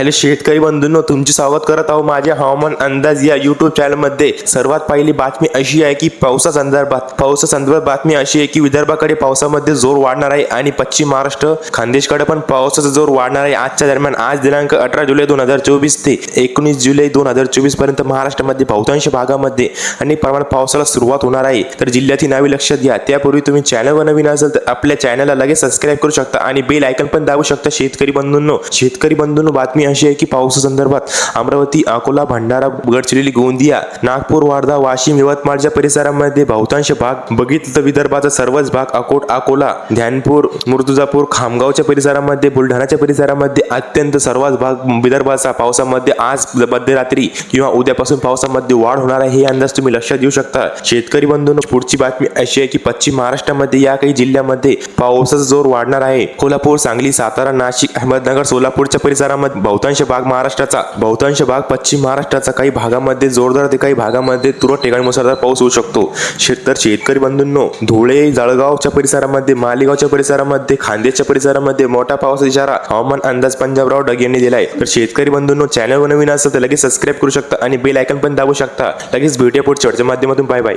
Hello शेतकरी बंधूंनो तुमचे स्वागत करत आहो माझ्या हवामान अंदाज या युट्यूब चॅनलमध्ये सर्वात पहिली बातमी अशी आहे की पावसा संदर्भात पावसा संदर्भात बातमी अशी आहे की विदर्भाकडे पावसामध्ये जोर वाढणार आहे आणि पश्चिम महाराष्ट्र खानदेशकडे पण पावसाचा जोर वाढणार आहे. आजच्या दरम्यान आज दिनांक अठरा जुलै दोन हजार चोवीस ते एकोणीस जुलै दोन हजार चोवीसपर्यंत महाराष्ट्रामध्ये बहुतांश भागामध्ये अनेक प्रमाणात पावसाला सुरुवात होणार आहे. तर जिल्ह्याची नावे लक्षात घ्या. त्यापूर्वी तुम्ही चॅनलवर नवीन असेल तर आपल्या चॅनलला लगेच सबस्क्राईब करू शकता आणि बेल आयकन पण दाबू शकता. शेतकरी बंधूंनो शेतकरी बंधूंनो बातमी अशी आहे की पावसासंदर्भात अमरावती अकोला भंडारा गडचिरोली गोंदिया नागपूर वार्धा वाशिम यवतमाळच्या परिसरामध्ये बहुतांश भाग बघितलं. तर विदर्भाचा सर्वच भाग अकोट अकोला ध्यानपूर मुर्तुजापूर खामगावच्या परिसरामध्ये बुलढाणाच्या परिसरामध्ये अत्यंत सर्वच भाग विदर्भाचा पावसामध्ये आज मध्यरात्री किंवा उद्यापासून पावसामध्ये वाढ होणार आहे. हे अंदाज तुम्ही लक्षात घेऊ शकता. शेतकरी बंधूंनो पुढची बातमी अशी आहे की पश्चिम महाराष्ट्रामध्ये या काही जिल्ह्यामध्ये पावसाचा जोर वाढणार आहे. कोल्हापूर सांगली सातारा नाशिक अहमदनगर सोलापूरच्या परिसरामध्ये बहुतांश भाग महाराष्ट्राचा बहुतांश भाग पश्चिम महाराष्ट्राचा. काही भागामध्ये जोरदार ते काही भागामध्ये तुरळक ठिकाणी मुसळधार पाऊस होऊ शकतो. शेत तर शेतकरी बंधूंनो धुळे जळगावच्या परिसरामध्ये मालेगावच्या परिसरामध्ये खांदेच्या परिसरामध्ये मोठा पावसाचा इशारा हवामान अंदाज पंजाबराव डग यांनी दिलाय. तर शेतकरी बंधूंनो चॅनल नवीन असेल तर लगेच सबस्क्राईब करू शकता आणि बेल आयकन पण दाबू शकता. लगेच भेटूया पुढच्या माध्यमातून. Bye bye